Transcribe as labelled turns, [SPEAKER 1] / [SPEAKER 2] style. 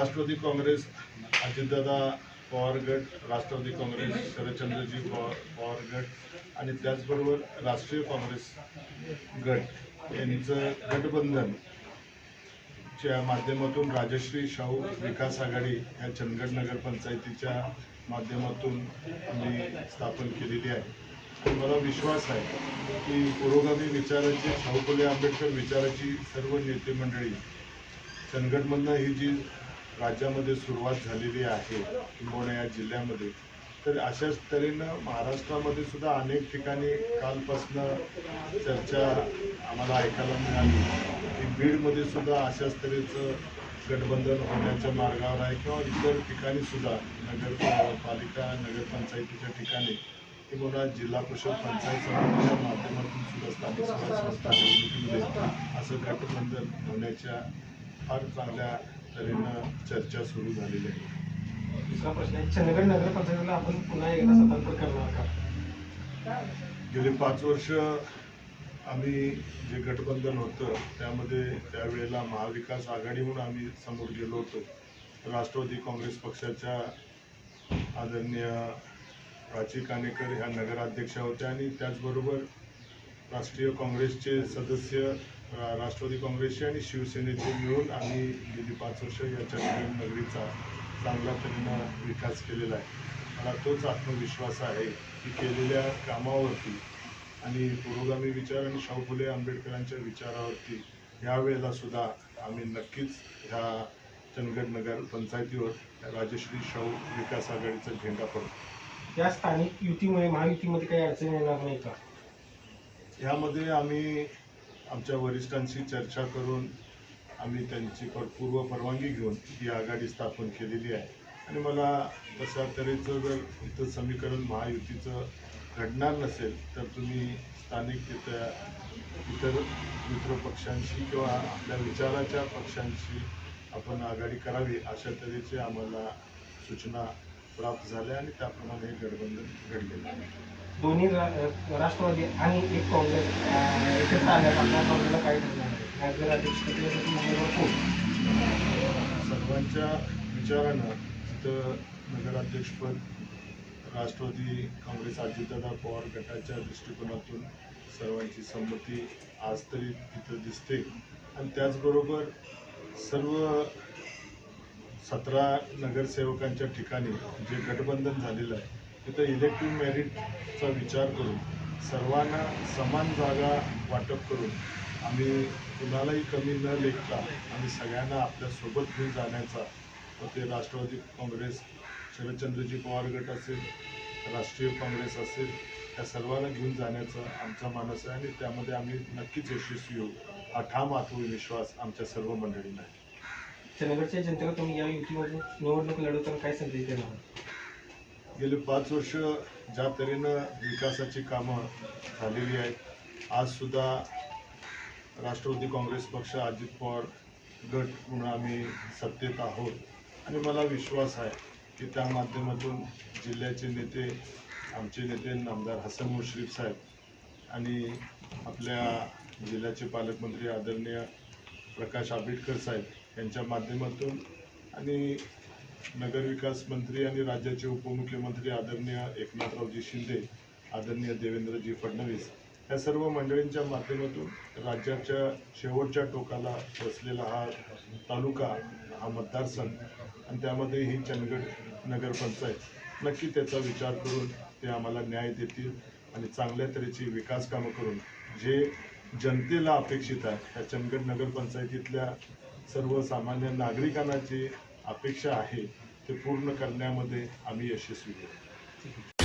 [SPEAKER 1] राष्ट्रवादी काँग्रेस अजितदादा पवार गट राष्ट्रवादी काँग्रेस शरदचंद्रजी पवार पवार गट आणि त्याचबरोबर राष्ट्रीय काँग्रेस गट यांचं गटबंधन च्या माध्यमातून राजश्री शाहू विकास आघाडी ह्या चंदगड नगर पंचायतीच्या माध्यमातून आम्ही स्थापन केलेली आहे. आणि मला विश्वास आहे की पुरोगामी विचाराची शाहू फुले आंबेडकर विचाराची सर्व नेते मंडळी चंदगडमधनं ही जी राज्यामध्ये सुरुवात झालेली आहे किंबहुना या जिल्ह्यामध्ये. तर अशाच तऱ्हेनं महाराष्ट्रामध्ये सुद्धा अनेक ठिकाणी कालपासनं चर्चा आम्हाला ऐकायला मिळाली. की बीडमध्ये सुद्धा अशाच तऱ्हेचं गठबंधन होण्याच्या मार्गावर आहे किंवा इतर ठिकाणी सुद्धा नगर पालिका नगरपंचायतीच्या ठिकाणी किंवा जिल्हा परिषद पंचायत समितीच्या माध्यमातून सुद्धा स्थानिक स्वराज्य संस्था निवडणुकीमध्ये असं गठबंधन होण्याच्या फार चांगल्या तऱ्हेनं चर्चा सुरू झालेली आहे.
[SPEAKER 2] दुसरा प्रश्न आहे नगरपंचायतीला आपण पुन्हा एकदा स्वतंत्र करणार का?
[SPEAKER 1] गेली पाच वर्ष आम्ही जे गठबंधन होतं त्यामध्ये त्यावेळेला महाविकास आघाडी म्हणून आम्ही समोर गेलो होतो. राष्ट्रवादी काँग्रेस पक्षाच्या आदरणीय प्राची कानेकर ह्या नगराध्यक्षा होत्या आणि त्याचबरोबर राष्ट्रीय काँग्रेसचे सदस्य राष्ट्रवादी काँग्रेसचे आणि शिवसेनेचे मिळून आम्ही गेली पाच वर्ष या चंदगड नगरीचा चांगल्या तऱ्हेनं विकास केलेला आहे. मला तोच आत्मविश्वास आहे की केलेल्या कामावरती आणि पुरोगामी विचार आणि शाहू फुले आंबेडकरांच्या विचारावरती यावेळेला सुद्धा आम्ही नक्कीच ह्या चंदगड नगर पंचायतीवर राजश्री शाहू विकास आघाडीचा झेंडा पडतो
[SPEAKER 2] या स्थानिक युतीमुळे महायुतीमध्ये काही अडचण येणार नाही का?
[SPEAKER 1] ह्यामध्ये आम्ही आमच्या वरिष्ठांशी चर्चा करून आम्ही त्यांची पर- पूर्व परवानगी घेऊन ही आघाडी स्थापन केलेली आहे. आणि मला तशा तऱ्हेचं जर इथं समीकरण महायुतीचं घडणार नसेल तर तुम्ही स्थानिक तिथं इतर मित्र पक्षांशी किंवा आपल्या विचाराच्या पक्षांशी आपण आघाडी करावी अशा तऱ्हेचे आम्हाला सूचना प्राप्त झाल्या आणि त्याप्रमाणे हे गठबंधन घडलेलं आहे.
[SPEAKER 2] दोन्ही रा- राष्ट्रवादी आणि एक काँग्रेस अं, एकत्र आपल्या काँग्रेसला उमेदवार कोण?
[SPEAKER 1] सर्वांच्या विचारानं इथं नगराध्यक्षपद राष्ट्रवादी काँग्रेस अजितदादा पवार गटाच्या दृष्टिकोनातून सर्वांची संमती आज तरी तिथं दिसते. आणि त्याचबरोबर सर्व सतरा नगरसेवकांच्या ठिकाणी जे गठबंधन झालेलं आहे तिथं इलेक्टिव्ह मेरिटचा विचार करून सर्वांना समान जागा वाटप करून आम्ही कुणालाही कमी न लेखता आम्ही सगळ्यांना आपल्यासोबत घेऊन जाण्याचा ते राष्ट्रवादी काँग्रेस शरदचंद्रजी पवार गट असेल राष्ट्रीय काँग्रेस असेल या सर्वांना घेऊन जाण्याचा आमचा मानस आहे आणि त्यामध्ये आम्ही नक्कीच यशस्वी होऊ. हा ठाम आत्मविश्वास आमच्या सर्व मंडळींना आहे.
[SPEAKER 2] चंदगडच्या जनतेला तुम्ही या युतीमध्ये निवडणूक लढवताना काय संदेश देणार?
[SPEAKER 1] गेले पाच वर्ष ज्या तऱ्हेनं विकासाची कामं झालेली आहेत आज सुद्धा राष्ट्रवादी काँग्रेस पक्ष अजित पवार गट म्हणून आम्ही सत्तेत आहोत. आणि मला विश्वास आहे की त्या माध्यमातून जिल्ह्याचे नेते आमचे नेते आमदार हसन मुश्रीफ साहेब आणि आपल्या जिल्ह्याचे पालकमंत्री आदरणीय प्रकाश आंबेडकर साहेब यांच्या माध्यमातून आणि नगरविकास मंत्री आणि राज्याचे उपमुख्यमंत्री आदरणीय एकनाथरावजी शिंदे आदरणीय देवेंद्रजी फडणवीस या सर्व मंडळींच्या माध्यमातून राज्याच्या शेवटच्या टोकाला बसलेला हा तालुका हा मतदारसंघ आणि त्यामध्ये ही चंदगड नगरपंचायत नक्की त्याचा विचार करून ते आम्हाला न्याय देतील आणि चांगल्या तऱ्हेची विकास कामं करून जे जनतेला अपेक्षित आहे. ह्या चंदगड नगरपंचायतीतल्या सर्वसामान्य नागरिकांना जी अपेक्षा आहे ते पूर्ण करण्यामध्ये आम्ही यशस्वी होऊ